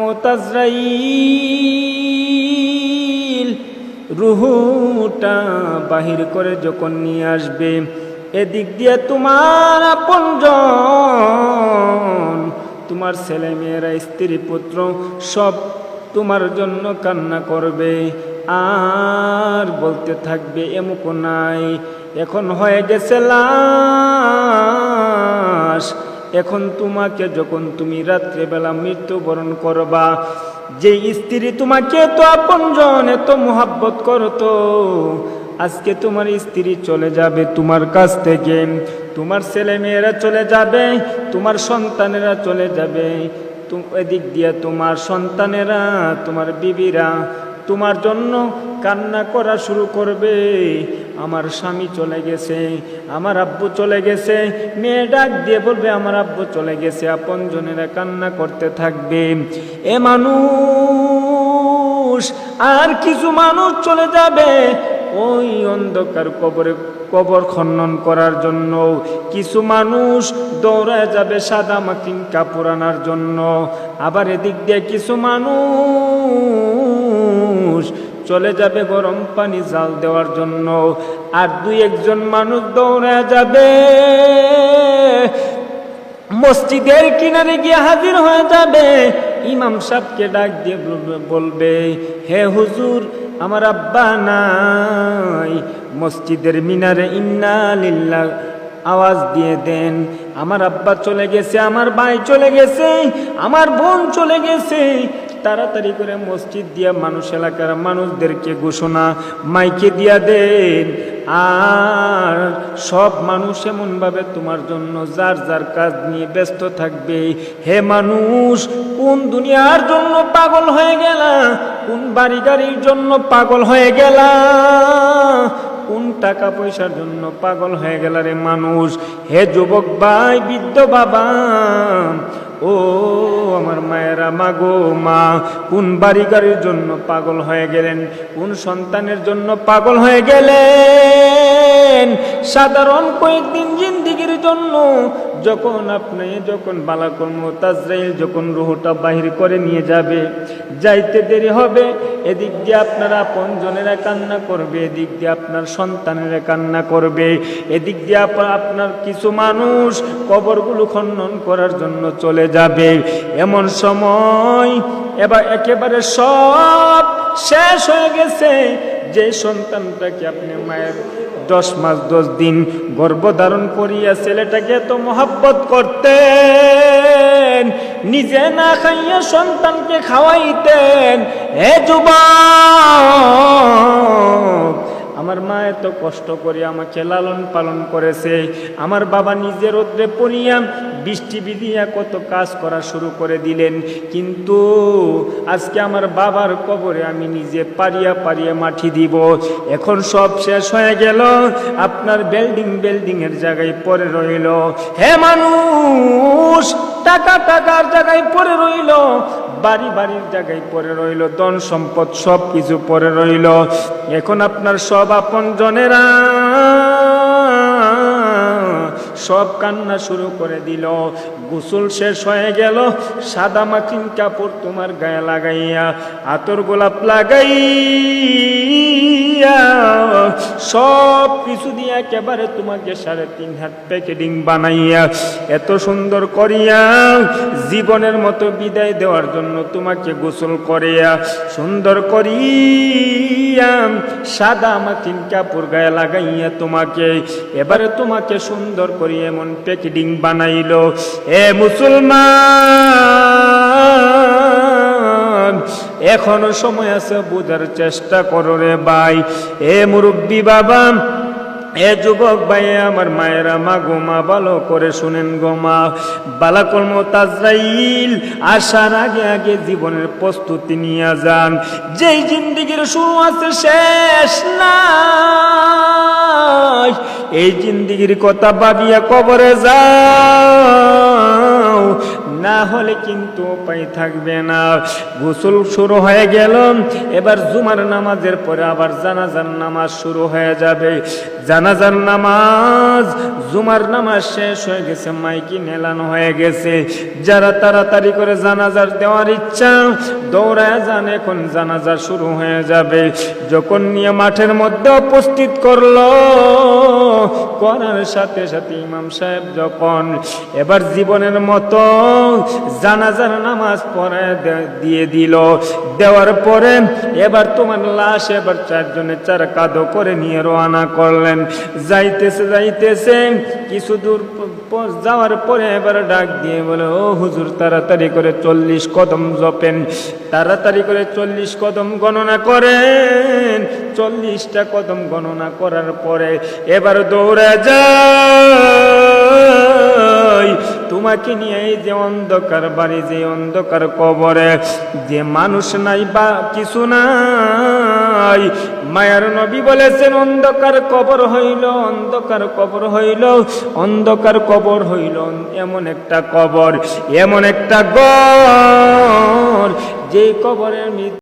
মোতাজরাইল রুহুটা বাহির করে যখন নিয়ে আসবে, এদিক দিয়ে তোমার আপনজন, তোমার ছেলে মেয়েরা, স্ত্রী পুত্র সব তোমার জন্য কান্না করবে। আর বলতে থাকবে, এমুক নাই, এখন হয়ে গেছে লাশ এখন তোমাকে যখন তুমি রাত্রেবেলা মৃত্যুবরণ করবা, যে স্ত্রী তোমাকে তো আপনজন এত মোহাব্বত করতো, আজকে তোমার স্ত্রী চলে যাবে তোমার কাছ থেকে। তোমার ছেলে মেয়েরা চলে যাবে, তোমার সন্তানেরা চলে যাবে। এদিক দিয়ে তোমার সন্তানেরা, তোমার বিবিরা তোমার জন্য কান্না করা শুরু করবে। আমার স্বামী চলে গেছে, আমার আব্বু চলে গেছে, মেয়ে ডাক দিয়ে বলবে, আমার আব্বু চলে গেছে, আপন জনেরা কান্না করতে থাকবে। এ মানুষ, আর কিছু মানুষ চলে যাবে ওই অন্ধকার কবরে, কবর খনন করার জন্য। কিছু মানুষ দৌড়ায় যাবে সাদা মাকিন কাপড় আনার জন্য। আবার এদিক দিয়ে কিছু মানুষ চলে যাবে গরম পানি জাল দেওয়ার জন্য। আর দুই একজন মানুষ দৌড়ায় যাবে। মসজিদের কিনারে গিয়ে হাজির হয়ে যাবে। ইমাম সাহেবকে ডাক দিয়ে বলবে- হে হুজুর, আমার আব্বা নাই। মসজিদের মিনারে ইন্না লিল্লাহ আওয়াজ দিয়ে দেন, আমার আব্বা চলে গেছে, আমার ভাই চলে গেছে, আমার বোন চলে গেছে তাড়াতাড়ি করে মসজিদ দিয়া মানুষ এলাকার মানুষদেরকে ঘোষণা, মাইকে দিয়া দেন। আর সব মানুষ এমনভাবে তোমার জন্য যার যার কাজ নিয়ে ব্যস্ত থাকবে। হে মানুষ, কোন দুনিয়ার জন্য পাগল হয়ে গেলা? কোন বাড়ি গাড়ির জন্য পাগল হয়ে গেলা? কোন টাকা পয়সার জন্য পাগল হয়ে গেল রে মানুষ? হে যুবক ভাই, বৃদ্ধ বাবা ও আমার মায়েরা মা গো মা, কোন বাড়িগারির জন্য পাগল হয়ে গেলেন? কোন সন্তানের জন্য পাগল হয়ে গেলেন? সাধারণ কয়েকদিন জিন্দিগির জন্য যখন আপনি যখন বালাকর্ম তাজরাইল যখন রুহটা বাহির করে নিয়ে যাবে, যাইতে দেরি হবে, এদিক দিয়ে আপনার আপন জনেরা কান্না করবে, এদিক দিয়ে আপনার সন্তানেরা কান্না করবে, এদিক দিয়ে আপ- আপনার কিছু মানুষ কবরগুলো খনন করার জন্য চলে যাবে। এমন সময় এবার একেবারে সব শেষ হয়ে গেছে যে সন্তানটাকে আপনি মায়ের দশ মাস, দশ দিন গর্ভধারণ করিয়া ছেলেটাকে এত মহাব্বত করতেন, নিজে না খাইয়া সন্তানকে খাওয়াইতেন। হে যুবক, আমার মা এত কষ্ট করে আমাকে লালন পালন করেছে। আমার বাবা নিজের রোদ্রে পড়িয়া বৃষ্টি বিধিয়া কত কাজ করা শুরু করে দিলেন। কিন্তু আজকে আমার বাবার কবরে আমি নিজে পারিয়া পারিয়া মাটি দিব। এখন সব শেষ হয়ে গেল। আপনার বিল্ডিং বিল্ডিং এর জায়গায় পরে রইল। হে মানুষ, টাকা টাকার জায়গায় পরে রইল। বাড়ি বাড়ির জায়গায় পরে রইল। ধন সম্পদ সব কিছু পরে রইল। এখন আপনার সব আপন জনেরা সব কান্না শুরু করে দিল। গোসল শেষ হয়ে গেল। সাদা মাখিন কাপড় তোমার গায়ে লাগাইয়া, আতর গোলাপ লাগাইয়া সব কিছু দিয়ে একেবারে তোমাকে সাড়ে তিন হাত প্যাকেটিং বানাইয়া এত সুন্দর করিয়া জীবনের মতো বিদায় দেওয়ার জন্য তোমাকে গোসল করিয়া সুন্দর করিয়া সাদা মাথিন কাপড় গায়ে লাগাইয়া তোমাকে, এবারে তোমাকে সুন্দর করে এমন প্যাকেটিং বানাইল। এ মুসলমান, এখনও সময় আছে বোঝার চেষ্টা করো রে ভাই। এ মুরব্বী বাবা এ যুবক ভাই, আমার মায়েরা, মা গোমা ভালো করে শুনেন গোমা বালাকর্ম তাজরাইল আসার আগে আগে জীবনের প্রস্তুতি নিয়ে যান। যেই জিন্দিগির শুরু আছে, শেষ না এই জিন্দিগির কথা ভাবিয়া কবরে যাও না হলে কিন্তু উপায় থাকবে না। গোসল শুরু হয়ে গেল, এবার জুমার নামাজের পরে আবার জানাজার নামাজ শুরু হয়ে যাবে। জানাজার নামাজ, জুমার নামাজ শেষ হয়ে গেছে, মাইকি নেলানো হয়ে গেছে। যারা তাড়াতাড়ি করে জানাজার দেওয়ার ইচ্ছা, দৌড়ায় যান, এখন জানাজা শুরু হয়ে যাবে। যখন নিয়ে মাঠের মধ্যে উপস্থিত করল করার সাথে সাথে ইমাম সাহেব যখন এবার জীবনের মতো জানাজার নামাজ পড়ায় দিয়ে দিল, দেওয়ার পরে এবার তোমার লাশ এবার চারজনে চার কাদো করে নিয়ে রওনা করলেন। যাইতেছে যাইতেছে, কিছু দূর যাওয়ার পরে এবার ডাক দিয়ে বলে, ও হুজুর, তাড়াতাড়ি করে চল্লিশ কদম জপেন। তাড়াতাড়ি করে চল্লিশ কদম গণনা করেন। চল্লিশটা কদম গণনা করার পরে এবার দৌড়ে যাই। তোমাকে নিয়ে এই যে অন্ধকার বাড়ি, যে অন্ধকার কবরে, যে মানুষ নাই বা কিছু নাই। মায়ার নবী বলেছেন, অন্ধকার কবর হইল, অন্ধকার কবর হইল, অন্ধকার কবর হইল, এমন একটা কবর, এমন একটা গর যে কবরের মৃত্যু